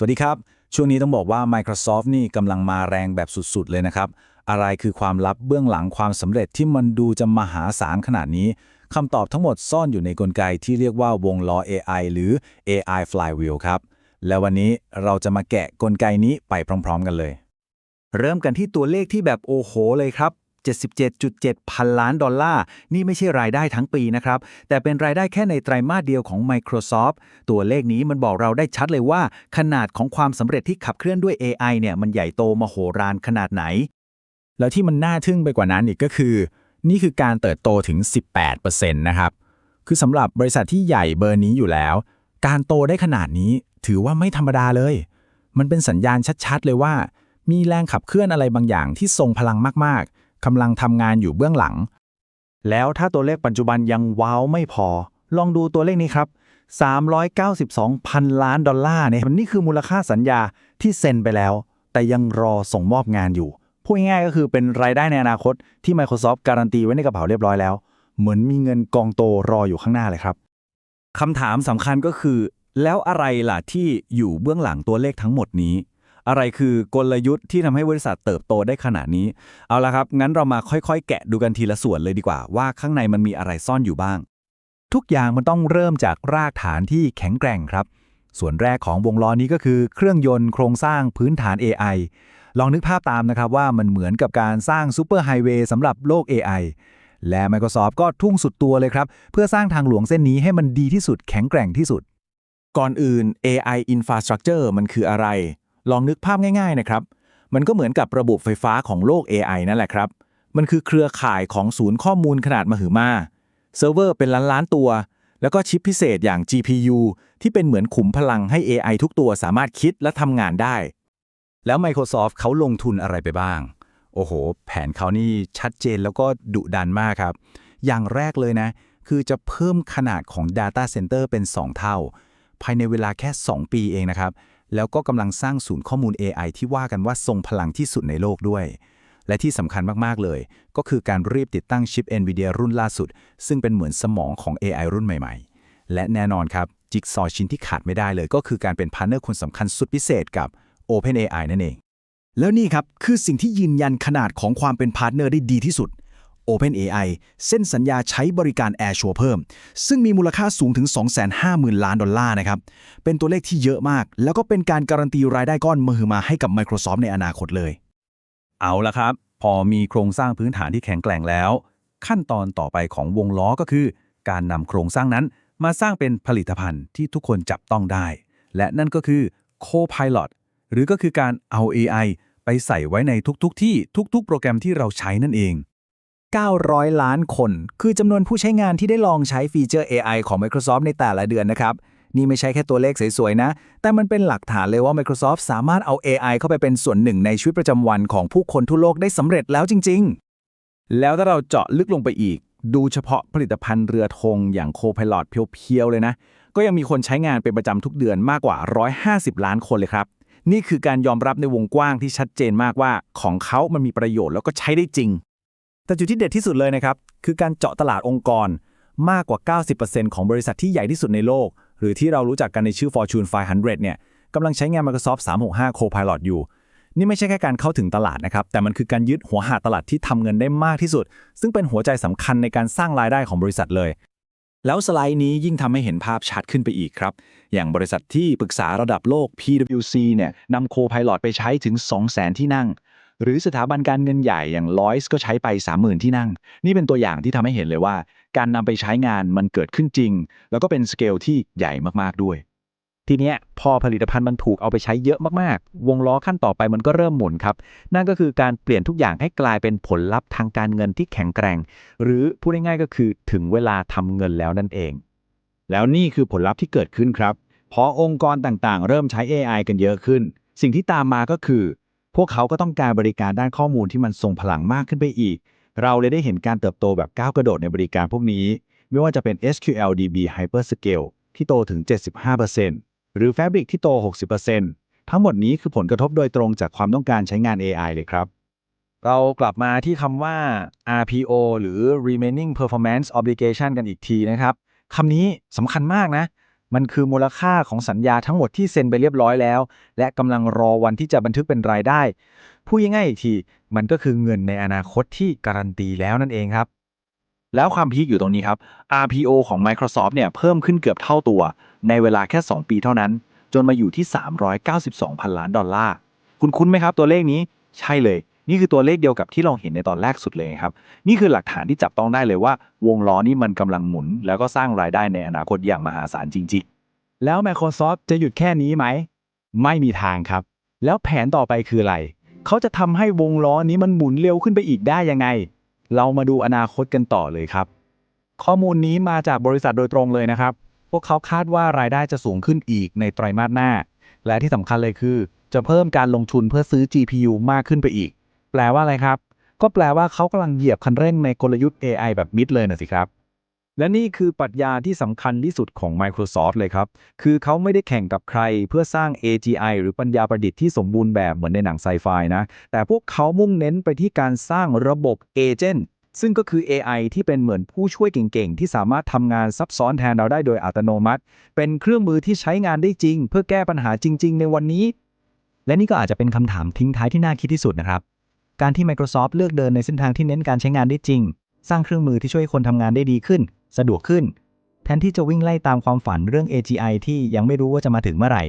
สวัสดีครับ ช่วงนี้ต้องบอกว่า Microsoft นี่กำลังมาแรงแบบสุดๆ เลยนะครับ อะไรคือความลับเบื้องหลังความสำเร็จที่มันดูจะมหาศาลขนาดนี้คำตอบทั้งหมดซ่อนอยู่ในกลไกที่เรียกว่าวงล้อ AI หรือ AI flywheel ครับ และวันนี้เราจะมาแกะกลไกนี้ไปพร้อม ๆ กันเลย เริ่มกันที่ตัวเลขที่แบบโอ้โหเลยครับ 77.7 พันล้านดอลลาร์ นี่ไม่ใช่รายได้ทั้งปีนะครับ แต่เป็นรายได้แค่ในไตรมาสเดียวของ Microsoft ตัวเลขนี้มันบอกเราได้ชัดเลยว่า ขนาดของความสำเร็จที่ขับเคลื่อนด้วย AI เนี่ยมันใหญ่โตมโหฬารขนาดไหน แล้วที่มันน่าทึ่งไปกว่านั้นอีกก็คือ นี่คือการเติบโตถึง 18%นะครับคือสำหรับบริษัทที่ใหญ่เบอร์นี้อยู่แล้ว การโตได้ขนาดนี้ถือว่าไม่ธรรมดาเลย มันเป็นสัญญาณชัดๆ เลยว่า มีแรงขับเคลื่อนอะไรบางอย่างที่ทรงพลังมากๆ กำลังทำงานอยู่เบื้องหลัง แล้วถ้าตัวเลขปัจจุบันยังว้าวไม่พอ ลองดูตัวเลขนี้ครับ 392พันล้านดอลลาร์เนี่ยมันนี่คือมูลค่าสัญญาที่เซ็นไปแล้ว แต่ยังรอส่งมอบงานอยู่พูดง่ายก็คือเป็นรายได้ในอนาคตที่ Microsoft การันตีไว้ในกระเป๋าเรียบร้อยแล้ว เหมือนมีเงินกองโตรออยู่ข้างหน้าเลยครับคำถามสำคัญก็คือ แล้วอะไรล่ะที่อยู่เบื้องหลังตัวเลขทั้งหมดนี้ อะไรคือกลยุทธ์ที่ทำให้บริษัทเติบโตได้ขนาดนี้ เอาละครับ งั้นเรามาค่อยๆ แกะดูกันทีละส่วนเลยดีกว่า ว่าข้างในมันมีอะไรซ่อนอยู่บ้าง ทุกอย่างมันต้องเริ่มจากรากฐานที่แข็งแกร่งครับ ส่วนแรกของวงล้อนี้ก็คือเครื่องยนต์โครงสร้างพื้นฐาน AI ลองนึกภาพตามนะครับว่ามันเหมือนกับการสร้างซูเปอร์ไฮเวย์สำหรับโลก AI และ Microsoft ก็ทุ่งสุดตัวเลยครับ เพื่อสร้างทางหลวงเส้นนี้ให้มันดีที่สุดแข็งแกร่งที่สุด ก่อนอื่น AI infrastructure มันคืออะไร ลองนึกภาพง่ายๆนะครับ มันก็เหมือนกับระบบไฟฟ้าของโลก AI นั่นแหละครับ มันคือเครือข่ายของศูนย์ข้อมูลขนาดมหึมา เซิร์ฟเวอร์เป็นล้านๆตัว แล้วก็ชิปพิเศษอย่าง GPU ที่เป็นเหมือนขุมพลังให้ AI ทุกตัวสามารถคิดและทำงานได้ แล้ว Microsoft เขาลงทุนอะไรไปบ้าง โอ้โห แผนเขานี่ชัดเจนแล้วก็ดุดันมากครับ อย่างแรกเลยนะ คือจะเพิ่มขนาดของ Data Center เป็น 2 เท่า ภายในเวลาแค่ 2 ปีเองนะครับ แล้วก็กำลังสร้างศูนย์ข้อมูล AI ที่ว่ากันว่าทรงพลังที่สุดในโลกด้วย และที่สำคัญมาก ๆ เลย ก็คือการรีบติดตั้งชิป NVIDIA รุ่นล่าสุด ซึ่งเป็นเหมือนสมองของ AI รุ่นใหม่ ๆ และแน่นอนครับ จิ๊กซอว์ชิ้นที่ขาดไม่ได้เลย ก็คือการเป็นพาร์เนอร์คนสำคัญสุดพิเศษกับ OpenAI นั่นเอง แล้วนี่ครับคือสิ่งที่ยืนยันขนาดของความเป็นพาร์เนอร์ได้ดีที่สุด OpenAI เส้นสัญญาใช้บริการ AirShore เพิ่ม ซึ่งมีมูลค่าสูงถึง 250,000 ล้านดอลลาร์นะครับ เป็นตัวเลขที่เยอะมาก แล้วก็เป็นการการันตีรายได้ก้อนมหึมาให้กับ Microsoft ในอนาคตเลย เอาละครับ พอมีโครงสร้างพื้นฐานที่แข็งแกร่งแล้ว ขั้นตอนต่อไปของวงล้อก็คือ การนำโครงสร้างนั้นมาสร้างเป็นผลิตภัณฑ์ที่ทุกคนจับต้องได้ และนั่นก็คือ Co-Pilot หรือก็คือการเอา AI ไปใส่ไว้ในทุกๆทที่ทุกๆ โปรแกรมที่เราใช้นั่นเอง 900 ล้านคน คือจำนวนผู้ใช้งานที่ได้ลองใช้ฟีเจอร์ AI ของ Microsoft ในแต่ละเดือนนะครับ นี่ไม่ใช่แค่ตัวเลขสวยๆนะ แต่มันเป็นหลักฐานเลยว่า Microsoft สามารถเอา AI เข้าไปเป็นส่วนหนึ่งในชีวิตประจำวันของผู้คนทั่วโลกได้สำเร็จแล้วจริง ๆ แล้วถ้าเราเจาะลึกลงไปอีก ดูเฉพาะผลิตภัณฑ์เรือธงอย่างโคพ i l o t เพียวๆเลยนะ ก็ยังมีคนใช้งานเป็นประจำทุกเดือนมากกว่า 150 ล้านคนเลยครับ นี่คือการยอมรับในวงกว้างที่ชัดเจนมากว่าของเขามันมีประโยชน์แล้วก็ใช้ได้จริง แต่จุดที่เด็ดที่สุดเลยนะครับ คือการเจาะตลาดองค์กรมากกว่า 90%ของบริษัทที่ใหญ่ที่สุดในโลก หรือที่เรารู้จักกันในชื่อ Fortune 500 เนี่ยกำลังใช้งาน Microsoft 365 Copilot อยู่ นี่ไม่ใช่แค่การเข้าถึงตลาดนะครับ แต่มันคือการยึดหัวหาตลาดที่ทำเงินได้มากที่สุด ซึ่งเป็นหัวใจสำคัญในการสร้างรายได้ของบริษัทเลย แล้วสไลด์นี้ยิ่งทำให้เห็นภาพชัดขึ้นไปอีกครับ อย่างบริษัทที่ปรึกษาระดับโลก PwC เนี่ยนำ Copilot ไปใช้ถึง 200,000 ที่นั่ง หรือสถาบันการเงินใหญ่อย่าง Lloyds ก็ใช้ไป 30,000 ที่นั่ง นี่เป็นตัวอย่างที่ทำให้เห็นเลยว่า การนำไปใช้งานมันเกิดขึ้นจริง แล้วก็เป็นสเกลที่ใหญ่มากๆด้วย ทีเนี้ยพอผลิตภัณฑ์มันถูกเอาไปใช้เยอะมากๆ วงล้อขั้นต่อไปมันก็เริ่มหมุนครับ นั่นก็คือการเปลี่ยนทุกอย่างให้กลายเป็นผลลัพธ์ทางการเงินที่แข็งแกร่ง หรือพูดง่ายๆก็คือถึงเวลาทำเงินแล้วนั่นเอง แล้วนี่คือผลลัพธ์ที่เกิดขึ้นครับพราะองค์กรต่างๆ เริ่มใช้ AI กันเยอะขึ้น สิ่งที่ตามมาก็คือ พวกเขาก็ต้องการบริการด้านข้อมูลที่มันทรงพลังมากขึ้นไปอีก เราเลยได้เห็นการเติบโตแบบก้าวกระโดดในบริการพวกนี้ ไม่ว่าจะเป็น SQLDB Hyperscale ที่โตถึง 75%หรือ Fabric ที่โต 60%ทั้งหมดนี้คือผลกระทบโดยตรงจากความต้องการใช้งาน AI เลยครับ เรากลับมาที่คำว่า RPO หรือ remaining performance obligation กันอีกทีนะครับคำนี้สำคัญมากนะ มันคือมูลค่าของสัญญาทั้งหมดที่เซ็นไปเรียบร้อยแล้ว และกำลังรอวันที่จะบันทึกเป็นรายได้ พูดง่ายๆอีกที มันก็คือเงินในอนาคตที่การันตีแล้วนั่นเองครับ แล้วความพีคอยู่ตรงนี้ครับ RPO ของ Microsoft เนี่ยเพิ่มขึ้นเกือบเท่าตัว ในเวลาแค่ 2 ปีเท่านั้น จนมาอยู่ที่ 392พันล้านดอลลาร์ คุณคุ้นไหมครับตัวเลขนี้ ใช่เลย นี่คือตัวเลขเดียวกับที่เราเห็นในตอนแรกสุดเลยครับ นี่คือหลักฐานที่จับต้องได้เลยว่า วงล้อนี้มันกำลังหมุน แล้วก็สร้างรายได้ในอนาคตอย่างมหาศาลจริงๆ แล้ว Microsoft จะหยุดแค่นี้ไหม ไม่มีทางครับ แล้วแผนต่อไปคืออะไร เขาจะทำให้วงล้อนี้มันหมุนเร็วขึ้นไปอีกได้ยังไง เรามาดูอนาคตกันต่อเลยครับ ข้อมูลนี้มาจากบริษัทโดยตรงเลยนะครับ พวกเขาคาดว่ารายได้จะสูงขึ้นอีกในไตรมาสหน้า และที่สำคัญเลยคือ จะเพิ่มการลงทุนเพื่อซื้อ GPU มากขึ้นไปอีก แปลว่าอะไรครับ ก็แปลว่าเขากำลังเหยียบคันเร่งในกลยุทธ์ AI แบบมิดเลยนะสิครับ และนี่คือปรัชญาที่สำคัญที่สุดของ Microsoft เลยครับ คือเขาไม่ได้แข่งกับใครเพื่อสร้าง AGI หรือปัญญาประดิษฐ์ที่สมบูรณ์แบบเหมือนในหนังไซไฟนะ แต่พวกเขามุ่งเน้นไปที่การสร้างระบบ Agent ซึ่งก็คือ AI ที่เป็นเหมือนผู้ช่วยเก่งๆ ที่สามารถทำงานซับซ้อนแทนเราได้โดยอัตโนมัติ เป็นเครื่องมือที่ใช้งานได้จริง เพื่อแก้ปัญหาจริง ๆ ในวันนี้ และนี่ก็อาจจะเป็นคำถามทิ้งท้ายที่น่าคิดที่สุดนะครับ การที่ Microsoft เลือกเดินในเส้นทางที่เน้นการใช้งานได้จริง สร้างเครื่องมือที่ช่วยคนทำงานได้ดีขึ้น สะดวกขึ้น แทนที่จะวิ่งไล่ตามความฝันเรื่อง AGI ที่ยังไม่รู้ว่าจะมาถึงเมื่อไหร่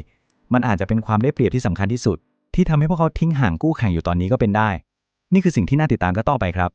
มันอาจจะเป็นความได้เปรียบที่สำคัญที่สุด ที่ทำให้พวกเขาทิ้งห่างกู้แข่งอยู่ตอนนี้ก็เป็นได้ นี่คือสิ่งที่น่าติดตามก็ต่อไปครับ